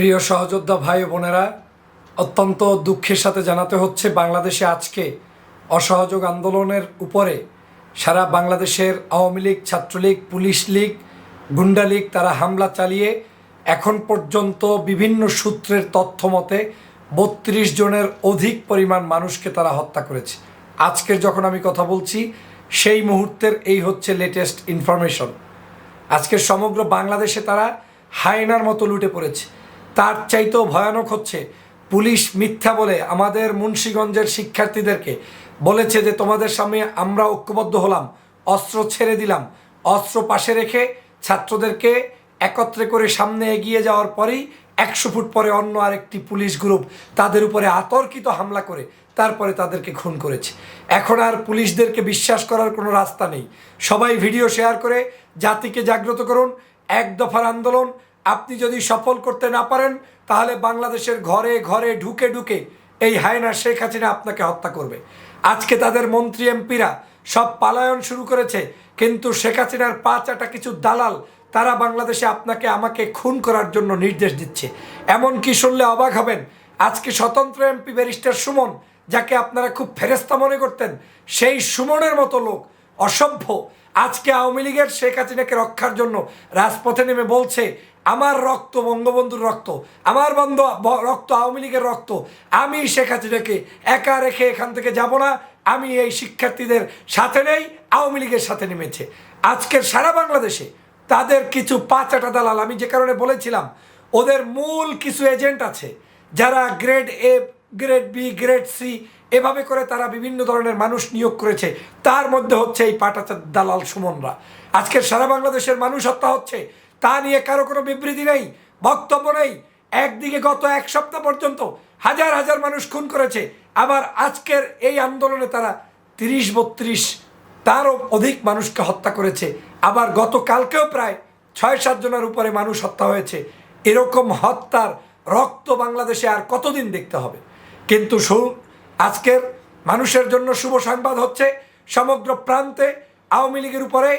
প্রিয় সহযোদ্ধা ভাই বোনেরা, অত্যন্ত দুঃখের সাথে জানাতে হচ্ছে বাংলাদেশে আজকে অসহযোগ আন্দোলনের উপরে সারা বাংলাদেশের Awami League, Chhatra League, police League, গুন্ডা লীগ তারা হামলা চালিয়ে এখন পর্যন্ত বিভিন্ন সূত্রের তথ্য মতে বত্রিশ জনের অধিক পরিমাণ মানুষকে তারা হত্যা করেছে। আজকের যখন আমি কথা বলছি, সেই মুহূর্তের এই হচ্ছে লেটেস্ট ইনফরমেশন আজকে সমগ্র বাংলাদেশে তারা হায়নার মতো লুটে পড়েছে। তার চাইতেও ভয়ানক হচ্ছে। পুলিশ মিথ্যা বলে আমাদের মুন্সীগঞ্জের শিক্ষার্থীদেরকে বলেছে যে, তোমাদের সামনে আমরা ঐক্যবদ্ধ হলাম, অস্ত্র ছেড়ে দিলাম, অস্ত্র পাশে রেখে ছাত্রদেরকে একত্রে করে সামনে এগিয়ে যাওয়ার পরেই একশো ফুট পরে অন্য আরেকটি পুলিশ গ্রুপ তাদের উপরে আতর্কিত হামলা করে, তারপরে তাদেরকে খুন করেছে। এখন আর পুলিশদেরকে বিশ্বাস করার কোনো রাস্তা নেই। সবাই ভিডিও শেয়ার করে জাতিকে জাগ্রত করুন, এক দফার আন্দোলন আপনি যদি সফল করতে না পারেন, তাহলে বাংলাদেশের ঘরে ঘরে ঢুকে ঢুকে এই হায়না শেখ হাসিনা আপনাকে হত্যা করবে। আজকে তাদের মন্ত্রী এমপিরা সব পালায়ন শুরু করেছে, কিন্তু শেখ হাসিনার পা চাটা কিছু দালাল, তারা বাংলাদেশে আপনাকে, আমাকে খুন করার জন্য নির্দেশ দিচ্ছে। এমন কি শুনলে অবাক হবেন? আজকে স্বতন্ত্র এমপি ব্যারিস্টার সুমন, যাকে আপনারা খুব ফেরেস্তা মনে করতেন, সেই সুমনের মতো লোক, অসভ্য। আজকে আওয়ামী লীগের শেখ হাসিনাকে রক্ষার জন্য রাজপথে নেমে বলছে আমার রক্ত, বঙ্গবন্ধুর রক্ত, আমার বন্ধ রক্ত, আওয়ামী লীগের রক্ত, আমি শেখ হাসিনাকে একা রেখে এখান থেকে যাব না, আমি এই শিক্ষার্থীদের সাথে নেই, আওয়ামী লীগের সাথে নেমেছে। আজকের সারা বাংলাদেশে তাদের কিছু পাঁচাটা দালাল, আমি যে কারণে বলেছিলাম, ওদের মূল কিছু এজেন্ট আছে, যারা grade A, grade B, grade C, এভাবে করে তারা বিভিন্ন ধরনের মানুষ নিয়োগ করেছে, তার মধ্যে হচ্ছে এই পাটাচা দালাল সুমনরা। আজকের সারা বাংলাদেশের মানুষ হত্যা হচ্ছে তা নিয়ে কারও কোনো বিবৃতি নেই, বক্তব্য নেই। একদিকে গত এক সপ্তাহ পর্যন্ত হাজার হাজার মানুষ খুন করেছে, আবার আজকের এই আন্দোলনে তারা তিরিশ বত্রিশ তারও অধিক মানুষকে হত্যা করেছে। আবার গতকালকেও প্রায় ছয় সাত জনের উপরে মানুষ হত্যা হয়েছে। এরকম হত্যার রক্ত বাংলাদেশে আর কতদিন দেখতে হবে? কিন্তু আজকের মানুষের জন্য শুভ সংবাদ হচ্ছে, সমগ্র প্রান্তে আওয়ামী লীগের উপরে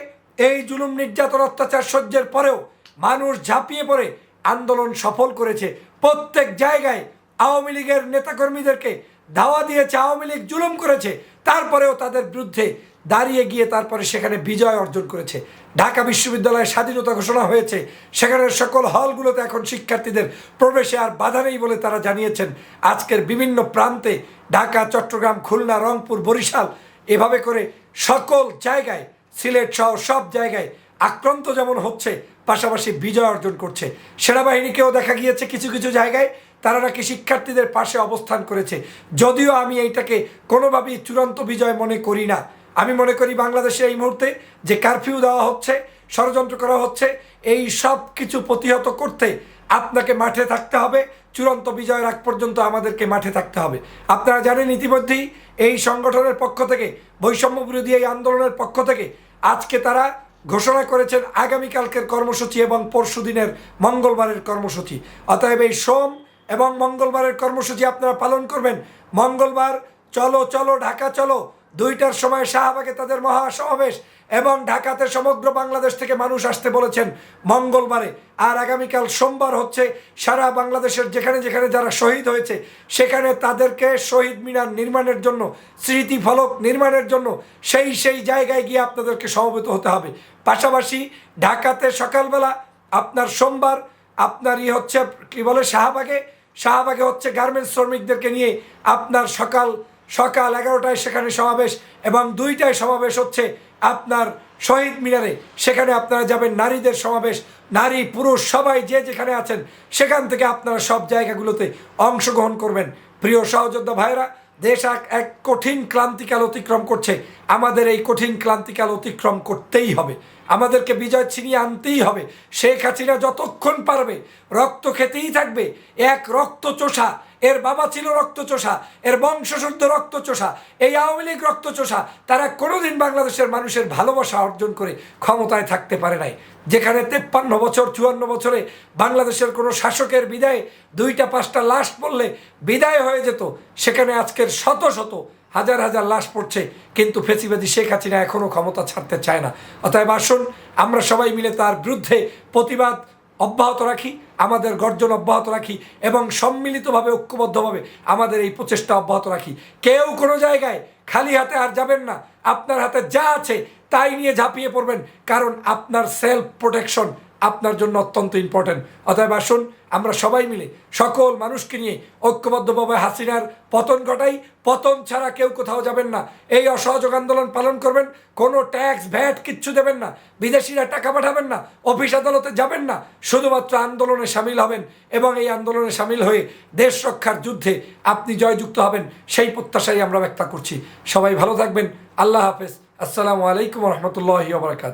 এই জুলুম নির্যাতন অত্যাচার সহ্যের পরেও মানুষ ঝাঁপিয়ে পড়ে, আন্দোলন সফল করেছে। প্রত্যেক জায়গায় আওয়ামী লীগের নেতাকর্মীদেরকে ধাওয়া দিয়েছে, আওয়ামী লীগ জুলুম করেছে। তারপরেও তাদের বিরুদ্ধে দাঁড়িয়ে গিয়ে তারপরে সেখানে বিজয় অর্জন করেছে। ঢাকা বিশ্ববিদ্যালয়ে স্বাধীনতা ঘোষণা হয়েছে। সেখানের সকল হলগুলোতে এখন শিক্ষার্থীদের প্রবেশে আর বাধা নেই বলে তারা জানিয়েছেন। আজকের বিভিন্ন প্রান্তে ঢাকা, চট্টগ্রাম, খুলনা, রংপুর, বরিশাল এভাবে করে সকল জায়গায়, সিলেট সহ সব জায়গায় আক্রান্ত যেমন হচ্ছে, পাশাপাশি বিজয় অর্জন করছে। সেনাবাহিনীকেও দেখা গিয়েছে কিছু কিছু জায়গায়, তারা নাকি শিক্ষার্থীদের পাশে অবস্থান করেছে। যদিও আমি এইটাকে কোনোভাবেই চূড়ান্ত বিজয় মনে করি না। আমি মনে করি বাংলাদেশে এই মুহূর্তে যে কারফিউ দেওয়া হচ্ছে, ষড়যন্ত্র করা হচ্ছে, এই সব কিছু প্রতিহত করতে আপনাকে মাঠে থাকতে হবে। চূড়ান্ত বিজয়ের আগ পর্যন্ত আমাদেরকে মাঠে থাকতে হবে। আপনারা জানেন ইতিমধ্যেই এই সংগঠনের পক্ষ থেকে বৈষম্য বিরোধী এই আন্দোলনের পক্ষ থেকে, আজকে তারা ঘোষণা করেছেন আগামীকালকের কর্মসূচি এবং পরশু দিনের মঙ্গলবারের কর্মসূচি। অতএব এই সোম এবং মঙ্গলবারের কর্মসূচি আপনারা পালন করবেন। মঙ্গলবার চলো চলো, ঢাকা চলো। দুইটার সময় শাহবাগে তাদের মহা সমাবেশ এবং ঢাকাতে সমগ্র বাংলাদেশ থেকে মানুষ আসতে বলেছেন মঙ্গলবারে। আর আগামীকাল সোমবার হচ্ছে সারা বাংলাদেশের যেখানে যেখানে যারা শহীদ হয়েছে, সেখানে তাদেরকে শহীদ মিনার নির্মাণের জন্য, স্মৃতি ফলক নির্মাণের জন্য সেই সেই জায়গায় গিয়ে আপনাদেরকে সমবেত হতে হবে। পাশাপাশি ঢাকাতে সকালবেলা আপনার সোমবার আপনার ই হচ্ছে কী বলে, শাহবাগে শাহবাগে হচ্ছে গার্মেন্টস শ্রমিকদেরকে নিয়ে আপনার সকাল সকাল এগারোটায় সেখানে সমাবেশ এবং দুইটায় সমাবেশ হচ্ছে আপনার শহীদ মিনারে। সেখানে আপনারা যাবেন, নারীদের সমাবেশ, নারী, পুরুষ, সবাই যে যেখানে আছেন, সেখান থেকে আপনারা সব জায়গাগুলোতে অংশগ্রহণ করবেন। প্রিয় সহযোদ্ধা ভাইরা দেশ এক এক কঠিন ক্লান্তিকাল অতিক্রম করছে। আমাদের এই কঠিন ক্লান্তিকাল অতিক্রম করতেই হবে। আমাদেরকে বিজয় ছিনিয়ে আনতেই হবে। শেখ হাসিনা যতক্ষণ পারবে রক্ত খেতেই থাকবে। এক রক্ত চোষা এর বাবা ছিল রক্ত রক্তচোষা, এর বংশশুদ্ধ রক্ত রক্তচোষা, এই আওয়ামী লীগ রক্ত রক্তচোষা, তারা কোনোদিন বাংলাদেশের মানুষের ভালোবাসা অর্জন করে ক্ষমতায় থাকতে পারে নাই। যেখানে তেপ্পান্ন বছর, চুয়ান্ন বছরে বাংলাদেশের কোনো শাসকের বিদায়ে দুইটা, পাঁচটা লাশ পড়লে বিদায় হয়ে যেত, সেখানে আজকের শত শত হাজার হাজার লাশ পড়ছে, কিন্তু ফেসিবাদী শেখ হাসিনা এখনও ক্ষমতা ছাড়তে চায় না। অতএব আসুন, আমরা সবাই মিলে তার বিরুদ্ধে প্রতিবাদ অব্যাহত রাখি, আমাদের গর্জন অব্যাহত রাখি এবং সম্মিলিতভাবে, ঐক্যবদ্ধভাবে আমাদের এই প্রচেষ্টা অব্যাহত রাখি। কেউ কোনো জায়গায় খালি হাতে আর যাবেন না, আপনার হাতে যা আছে তাই নিয়ে ঝাঁপিয়ে পড়বেন, কারণ আপনার সেলফ প্রোটেকশন আপনার জন্য অত্যন্ত ইম্পর্টেন্ট অতএব আসুন, আমরা সবাই মিলে সকল মানুষকে নিয়ে ঐক্যবদ্ধভাবে হাসিনার পতন ঘটাই। পতন ছাড়া কেউ কোথাও যাবেন না। এই অসহযোগ আন্দোলন পালন করবেন। কোনো ট্যাক্স ভ্যাট কিচ্ছু দেবেন না। বিদেশিরা টাকা পাঠাবেন না। অফিস আদালতে যাবেন না। শুধুমাত্র আন্দোলনে সামিল হবেন এবং এই আন্দোলনে সামিল হয়ে দেশ রক্ষার যুদ্ধে আপনি জয়যুক্ত হবেন, সেই প্রত্যাশাই আমরা ব্যক্ত করছি। সবাই ভালো থাকবেন। আল্লাহ হাফেজ। আসসালামু আলাইকুম রহমতুল্লাহ বারকাত